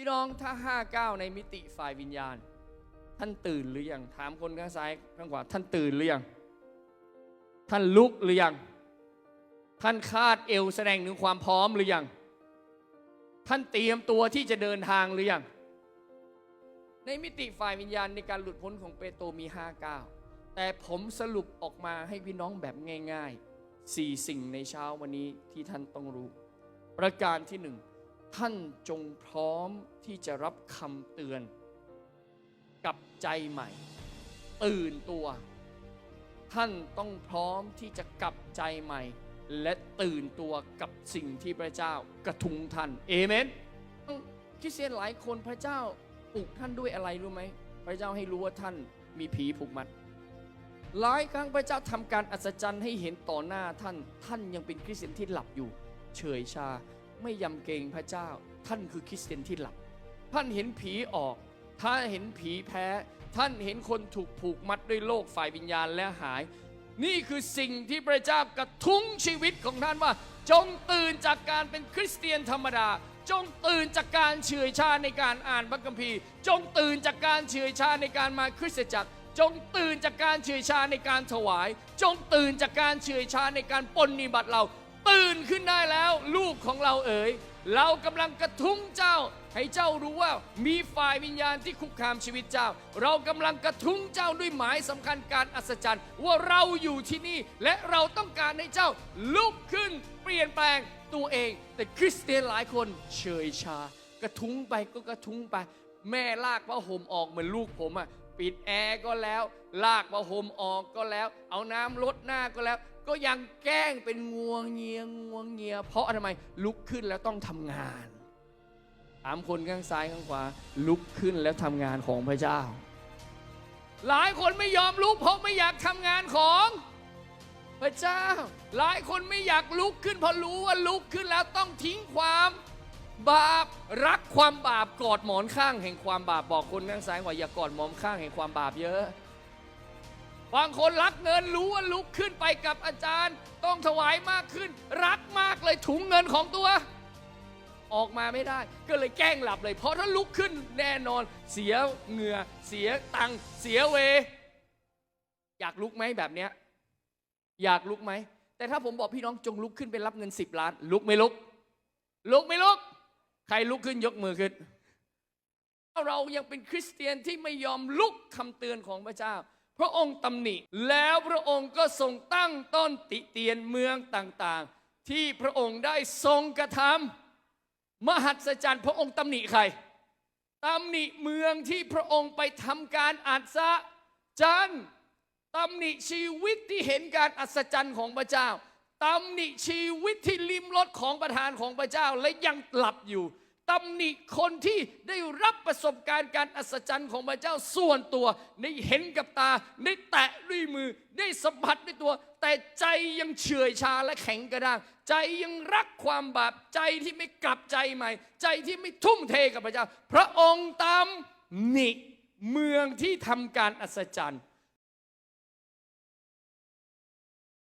พี่น้องถ้าห้าเก้าในมิติฝ่ายวิญญาณ ท่านตื่นหรือยังถามคนข้างซ้ายข้างขวาท่านตื่นหรือยังท่านลุกหรือยัง ท่านคาดเอวแสดงถึงความพร้อมหรือยัง ท่านเตรียมตัวที่จะเดินทางหรือยัง ในมิติฝ่ายวิญญาณในการหลุดพ้นของเปโตรมีห้าเก้าแต่ผมสรุปออกมาให้พี่น้องแบบง่ายๆสี่สิ่งในเช้าวันนี้ที่ท่านต้องรู้ ประการที่หนึ่ง ท่านจงพร้อมที่จะรับคำเตือน กับใจใหม่ ตื่นตัว ท่านต้องพร้อมที่จะกลับใจใหม่ และตื่นตัวกับสิ่งที่พระเจ้ากระทุงท่านเอเมนคริสเตียนหลายคนพระเจ้าปลูกท่านด้วยอะไรรู้ไหมพระเจ้าให้รู้ว่าท่านมีผีผูกมัดหลายครั้งพระเจ้าทำการอัศจรรย์ให้เห็นต่อหน้าท่านท่านยังเป็นคริสเตียนที่หลับอยู่ เฉยชา ไม่ยำเกรงพระเจ้า ท่านคือคริสเตียนที่หลับ ท่านเห็นผีออก ท่านเห็นผีแพ้ ท่านเห็นคนถูกผูกมัดด้วยโลกฝ่ายวิญญาณและหาย นี่คือสิ่งที่พระเจ้ากระทุ้งชีวิตของท่านว่า จงตื่นจากการเป็นคริสเตียนธรรมดา จงตื่นจากการเฉื่อยชาในการอ่านพระคัมภีร์ จงตื่นจากการเฉื่อยชาในการมาคริสตจักรจงตื่นจากการเฉื่อยชาในการถวาย จงตื่นจากการเฉื่อยชาในการปนนิบัติเรา ตื่นขึ้นได้แล้ว ลูกของเราเอ๋ยเรากำลังกระทุ้งเจ้า ให้เจ้ารู้ว่ามีฝ่ายวิญญาณที่คุกคามชีวิตเจ้า เรากำลังกระทุ้งเจ้าด้วยหมายสำคัญการอัศจรรย์ ว่าเราอยู่ที่นี่ และเราต้องการให้เจ้าลุกขึ้นเปลี่ยนแปลงตัวเอง แต่คริสเตียนหลายคนเฉยชา กระทุ้งไปก็กระทุ้งไป แม่ลากผ้าห่มออกเหมือนลูกผมอะปิดแอร์ก็แล้ว ลากผ้าห่มออกก็แล้ว เอาน้ำลดหน้าก็แล้ว ก็ยังแกล้งเป็นงวงเงียงวงเงีย เพราะทำไมลุกขึ้นแล้วต้องทำงานถามคนข้างซ้ายข้างขวาลุกขึ้นแล้วทำงานของพระเจ้า หลายคนไม่ยอมลุกเพราะไม่อยากทำงานของพระเจ้า หลายคนไม่อยากลุกขึ้นเพราะรู้ว่าลุกขึ้นแล้วต้องทิ้งความบาปรักความบาปกอดหมอนข้างแห่งความบาปบอกคนข้างซ้ายว่าอย่ากอดหมอนข้างแห่งความบาปเยอะ บางคนรักเงินรู้ว่าลุกขึ้นไปกับอาจารย์ ต้องถวายมากขึ้น รักมากเลยถุงเงินของตัว ออกมาไม่ได้ ก็เลยแกล้งหลับเลย เพราะถ้าลุกขึ้นแน่นอน เสียเหงื่อเสียตังเสียเว อยากลุกไหมแบบเนี้ยอยากลุกไหม แต่ถ้าผมบอกพี่น้องจงลุกขึ้นไปรับเงิน 10 ล้าน ลุกไม่ลุก ลุกไม่ลุก ใครลุกขึ้นยกมือขึ้นเรายังเป็นคริสเตียนที่ไม่ยอมลุกคำเตือนของพระเจ้า พระองค์ตำหนิ แล้วพระองค์ก็ทรงตั้งต้นติเตียนเมืองต่างๆ ที่พระองค์ได้ทรงกระทำมหัศจรรย์พระองค์ตำหนิใครตำหนิเมืองที่พระองค์ไปทำการอัศจรรย์ตำหนิชีวิตที่เห็นการอัศจรรย์ของพระเจ้าตำหนิชีวิตที่ลิมรสของประทานของพระเจ้าและยังหลับอยู่ ตำหนิคนที่ได้รับประสบการณ์การอัศจรรย์ของพระเจ้าส่วนตัว ได้เห็นกับตา ได้แตะด้วยมือ ได้สัมผัสด้วยตัว แต่ใจยังเฉื่อยชาและแข็งกระด้าง ใจยังรักความบาป ใจที่ไม่กลับใจใหม่ ใจที่ไม่ทุ่มเทกับพระเจ้า พระองค์ตำหนิเมืองที่ทำการอัศจรรย์